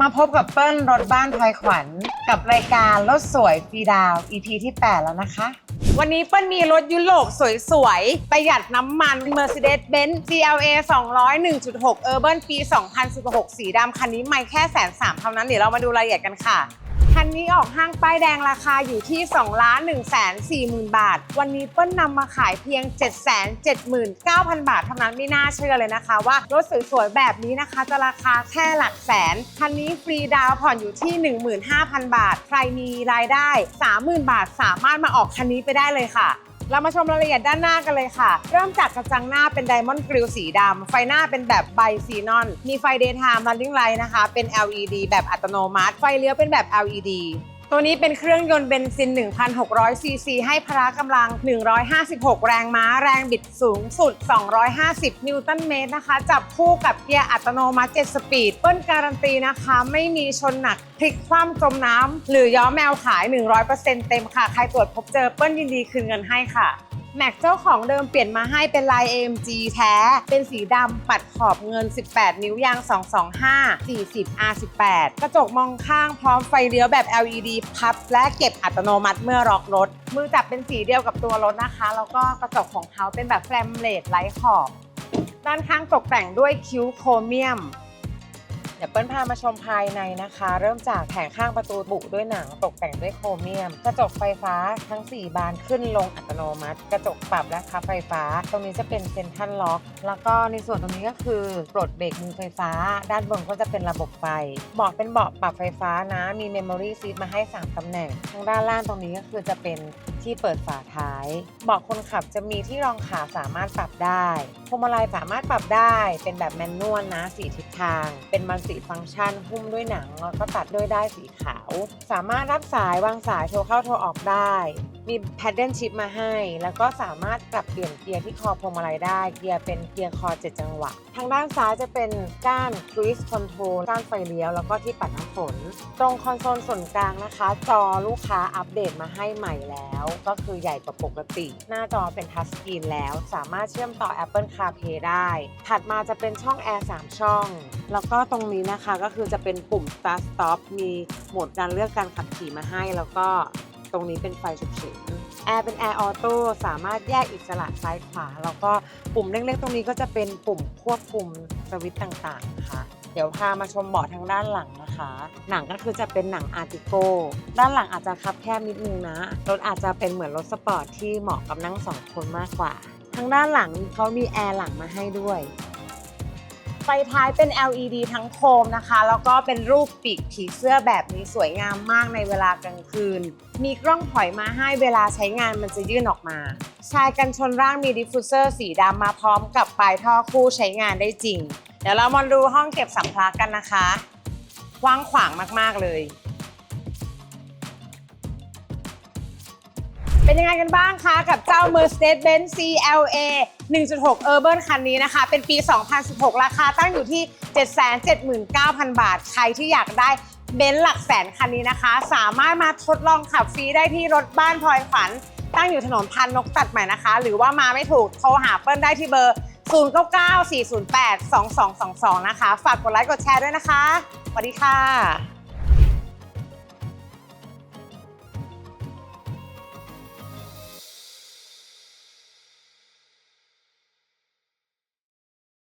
มาพบกับเปิ้ลรถบ้านพลอยขวัญกับรายการรถสวยฟรีดาว EP ที่ 8 แล้วนะคะ วันนี้เปิ้ลมีรถยุโรปสวยๆ ประหยัดน้ำมัน Mercedes-Benz CLA 200 1.6 Urban ปี 2016 สีดำคันนี้ไม่แค่แสนสามเท่านั้น เดี๋ยวเรามาดูรายละเอียดกันค่ะ คันนี้ออกห้างป้ายแดงราคาอยู่ที่2ล้าน1 4 0 0 0 บาท วันนี้เปิ้ลนำมาขายเพียง 7 7 9 0 0 0 บาทเท่านั้นไม่น่าเชื่อเลยนะคะ ว่ารถสวยๆแบบนี้นะคะ จะราคาแค่หลักแสน คันนี้ฟรีดาวผ่อนอยู่ที่ 15,000 บาท ใครมีรายได้ 30,000 บาทสามารถมาออกคันนี้ไปได้เลยค่ะ เรามาชมรายละเอียดด้านหน้ากันเลยค่ะ เริ่มจากกระจังหน้าเป็นไดมอนด์กริลสีดำ ไฟหน้าเป็นแบบไบซีนอน มีไฟเดย์ไทม์ running light นะคะ เป็น LED แบบอัตโนมัติ ไฟเลี้ยวเป็นแบบ LED ตัวนี้เป็นเครื่องยนต์เบนซิน 1,600 ซีซี ให้พละกำลัง 156 แรงม้า แรงบิดสูงสุด 250 นิวตันเมตรนะคะ จับคู่กับเกียร์อัตโนมัติ 7 สปีด เปิ้ลการันตีนะคะ ไม่มีชนหนัก พลิกคว่ำจมน้ำ หรือย้อมแมวขาย 100%เต็มค่ะ ใครตรวจพบเจอเปิ้ลยินดีคืนเงินให้ค่ะ แม็กเจ้าของเดิมเปลี่ยนมาให้เป็นลาย AMG แท้ เป็นสีดำปัดขอบเงิน 18 นิ้วยาง 225 40 R18 กระจกมองข้างพร้อมไฟเลี้ยวแบบ LED พับ และเก็บอัตโนมัติเมื่อล็อกรถ มือจับเป็นสีเดียวกับตัวรถนะคะ แล้วก็กระจกของเขาเป็นแบบแฟลมเลดไร้ขอบ ด้านข้างตกแต่งด้วยคิ้วโครเมียม เดี๋ยวเปิ้ลพามาชมภายในนะคะ เริ่มจากแผงข้างประตูบุด้วยหนังตกแต่งด้วยโครเมียม กระจกไฟฟ้าทั้ง 4 บานขึ้นลงอัตโนมัติ กระจกปรับและพับไฟฟ้า ตรงนี้จะเป็นเซ็นทรัลล็อก แล้วก็ในส่วนตรงนี้ก็คือปลดเบรกมือไฟฟ้า ด้านบนก็จะเป็นระบบไฟเบาะเป็นเบาะปรับไฟฟ้านะมีเมมโมรี่ซีทมาให้ 3ตำแหน่ง ทางด้านล่างตรงนี้ก็คือจะเป็นที่เปิดฝาท้ายเบาะคนขับจะมีที่รองขาสามารถปรับได้พวงมาลัยสามารถปรับได้เป็นแบบแมนนวลนะสีทิศ ทาง เป็นมัลติฟังก์ชันหุ้มด้วยหนังแล้วก็ตัดด้วยได้ายสีขาว สามารถรับสายวางสายโทรเข้าโทรออกได้ มีแพดเดิลชิพมาให้ แล้วก็สามารถปรับเปลี่ยนเกียร์ที่คอพวงมาลัยได้ เกียร์เป็นเกียร์คอ 7 จังหวะ ทางด้านซ้ายจะเป็นก้าน cruise control ก้านไฟเลี้ยว แล้วก็ที่ปัดน้ำฝน ตรงคอนโซลส่วนกลางนะคะ จอลูกค้าอัปเดตมาให้ใหม่แล้ว ก็คือใหญ่กว่าปกติ หน้าจอเป็นทัชสกรีนแล้ว สามารถเชื่อมต่อ Apple CarPlay ได้ ถัดมาจะเป็นช่องแอร์3ช่อง แล้วก็ตรงนี้นะคะก็คือจะเป็นปุ่ม Start Stop มีโหมดการเลือกการขับขี่มาให้แล้วก็ รงนี้เป็นไฟฉุกเฉินแอร์เป็นแอร์ออโต้สามารถแยกอิสระซ้ายขวา แล้วก็ปุ่มเล็กๆ ตรงนี้ก็จะเป็นปุ่มควบคุมสวิตช์ต่างๆนะคะเดี๋ยวพามาชมเบาะทางด้านหลังนะคะ หนังก็คือจะเป็นหนังอาร์ติโก ด้านหลังอาจจะคับแคบนิดนึงนะ รถอาจจะเป็นเหมือนรถสปอร์ตที่เหมาะกับนั่งสองคนมากกว่า ทางด้านหลังเขามีแอร์หลังมาให้ด้วย ไฟท้ายเป็น LED ทั้งโคมนะคะ แล้วก็เป็นรูปปีกผีเสื้อแบบนี้สวยงามมากในเวลากลางคืน มีกล้องถอยมาให้เวลาใช้งานมันจะยื่นออกมา ชายกันชนร่างมีดิฟฟูเซอร์สีดำมาพร้อมกับปลายท่อคู่ใช้งานได้จริง เดี๋ยวเรามาดูห้องเก็บสัมภาระกันนะคะกว้างขวางมากๆเลย เป็นยังไงกันบ้างคะ กับเจ้า Mercedes-Benz CLA 1.6 Urban คันนี้นะคะ เป็นปี 2016 ราคาตั้งอยู่ที่ 779,000 บาท ใครที่อยากได้เบนซ์หลักแสนคันนี้นะคะ สามารถมาทดลองขับฟรีได้ที่รถบ้านพลอยขวัญตั้งอยู่ถนนพันนกตัดใหม่นะคะ หรือว่ามาไม่ถูกโทรหาเปิ้ลได้ที่เบอร์ 0994082222 นะคะ ฝากกดไลค์กดแชร์ด้วยนะคะสวัสดีค่ะ